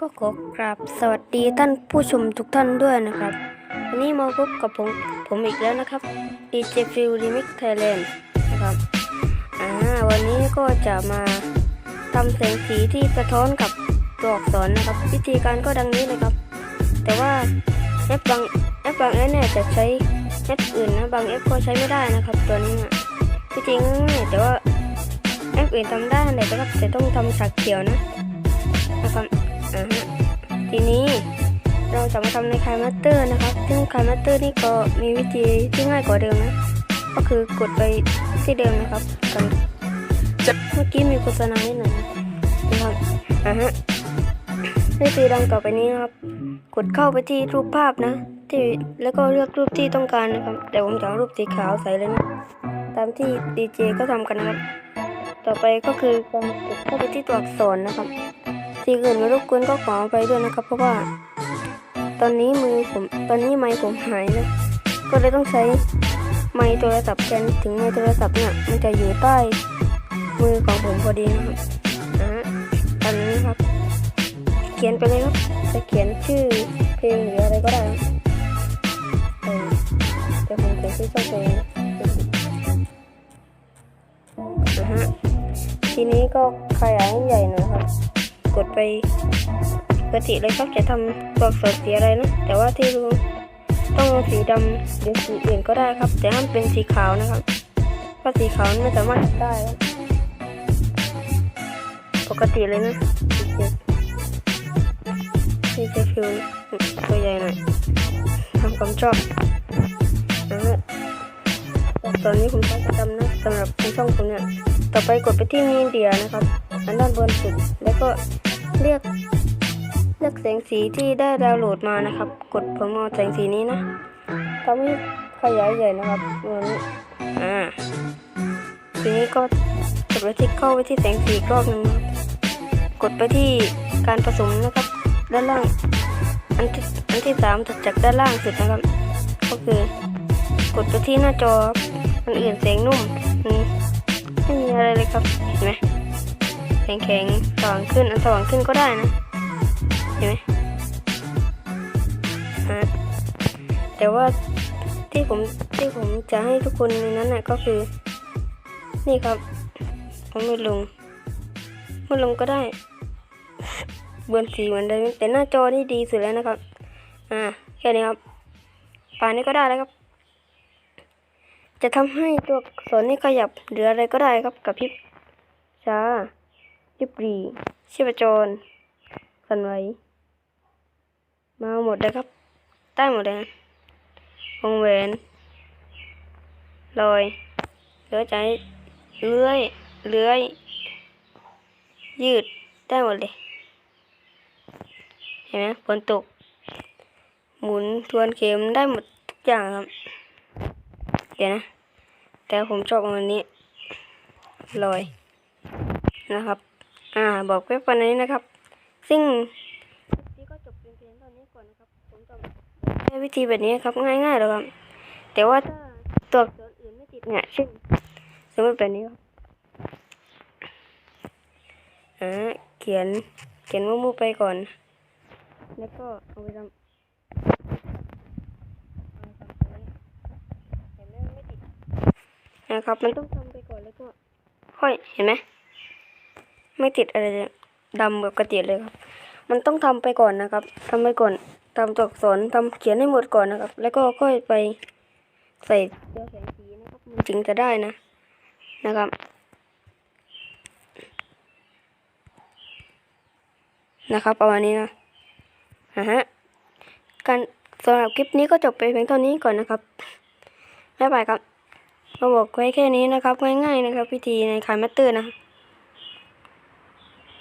ก็ขอกราบสวัสดีท่านผู้ชมทุกท่านด้วยนะครับวันนี้มาพบกับผมผมอีกแล้วนะครับ DJ f i l Remix Thailand นะครับอ่าวันนี้ก็จะมาทำแสงสีที่สะท้อนกับตัวอักษรนะครับ วิธีการก็ดังนี้เลยครับ แต่ว่าแอปบางแอปบางแอปเนี่ยจะใช้แอปอื่นนะบางแอปก็ใช้ไม่ได้นะครับตัวนี้นะจริงง่ายแต่ว่าแอปอื่นทำได้นั่นแหละนะครับแต่ต้องทำฉากเขียวนะ นะครับอ่าทีนี้เราจะมาทำในคายมาสเตอร์นะครับ ซึ่งคายมาสเตอร์นี่ก็มีวิธีที่ง่ายกว่าเดิมนะ ก็คือกดไปที่เดิมนะครับกันเมื่อกี้มีโฆษณานิดหน่อยนะครับอ่าฮะวิธีดังต่อไปนี้นะครับ กดเข้าไปที่รูปภาพนะ ที่แล้วก็เลือกรูปที่ต้องการนะครับแต่ผมจะเอารูปสีขาวใส่เลยนะตามที่ดีเจก็ทำกันนะครับ ต่อไปก็คือการกดเข้าไปที่ตัวอักษรนะครับ ที่งอื่นม่รบกวนก็ขออภัยด้วยนะครับ เพราะว่า ตอนนี้มือผมตอนนี้ไม้ผมหายนะก็เลยต้องใช้ไม้โทรศัพท์แทนถึงไม้โทรศัพท์เนี่ยมันจะอยู่ใต้มือของผมพอดีนะครับอะตอนนี้ครับ เขียนไปเลยครับจะเขียนชื่อเพลงหรืออะไรก็ได้นะเออเดี๋ยวผมเขียนชื่อช่องเพลงนะนะฮะทีนี้ก็ขยายให้ใหญ่หน่อยครับ กดไปปกติเลยครับจะทำตัวอักษรสีอะไรนะแต่ว่าที่รู้ต้องสีดำหรือสีอื่นก็ได้ครับ แต่ห้ามเป็นสีขาวนะครับเพราะสีขาวไม่สามารถทำได้ ปกติเลยนะนี่จะฟิวตัวใหญ่หน่อยทำความชอบนะตอนนี้ผมใช้ประจำนะสำหรับช่องผมเนี่ย ต่อไปกดไปที่มีเดียนะครับ อันด้านบนสุดแล้วก็ เลือกเลือกแสงสีที่ได้ดาวน์โหลดมานะครับ กดผมเอาแสงสีนี้นะทำให้ขยายใหญ่นะครับเหมือนอ่าทีนี้ก็กดไปที่เข้าไปที่แสงสีรอบนึงกดไปที่การผสมนะครับ ด้านล่าง อันที่อันที่สามถัดจากด้านล่างสุดนะครับ ก็คือกดไปที่หน้าจอครันอื่นแสงนุ่มอืมไม่มีอะไรเลยครับเห็นไหม แข็งแข็งๆสว่างขึ้นอันสว่างขึ้นก็ได้นะเห็นไหมอะแต่ว่าที่ผมที่ผมจะให้ทุกคนในนั้นน่ะก็คือ นี่ครับผมไม่ลงไม่ลงก็ได้เบือนสีเหมือนเดิมแต่หน้าจอนี่ดีสุดแล้วนะครับ อ่าแค่นี้ครับป่านนี้ก็ได้แล้วครับ จะทำให้ตัวอักษรนี่ขยับหรืออะไรก็ได้ครับกับพิบช้า ริบหรีชีพจรสันไหวมาหมดเลยครับ ใต้หมดเลยนะวงแหวนลอยเหลือใจเลื้อยเลื้อย ยืดได้หมดเลย เห็นไหมฝนตก หมุนทวนเข็มได้หมดทุกอย่างครับ เดี๋ยวนะ แต่ผมชอบอันนี้ลอยนะครับ อ่า บอกไว้ประมาณนี้นะครับ ซึ่งนี่ก็จบเพียงเท่านี้ก่อนนะครับ ผมจะใช้วิธีแบบนี้ครับง่ายๆเลยครับ แต่ว่าถ้าตัวอักษรอื่นไม่ติดเนี่ยเช่นสมมติแบบนี้ครับอ่าเขียนเขียนมั่วๆไปก่อน แล้วก็เอาไปทำเอาไปทำตรงนี้เห็นไหมมันไม่ติดนะครับ มันต้องทำไปก่อนแล้วก็ ค่อย เห็นไหม ไม่ติดอะไรเลยดำแบบกระเตียดเลยครับ มันต้องทำไปก่อนนะครับทำไปก่อนทำตัวอักษรทำเขียนให้หมดก่อนนะครับ แล้วก็ค่อยไปใส่ตัวแสงสีนะครับมันจึงจะได้นะนะครับ นะครับประมาณนี้นะอะฮะการสำหรับคลิปนี้ก็จบไปเพียงเท่านี้ก่อนนะครับบ๊ายบายครับมาบอกไว้แค่นี้นะครับ ง่ายๆนะครับ วิธีในคายมัตเตอร์นะ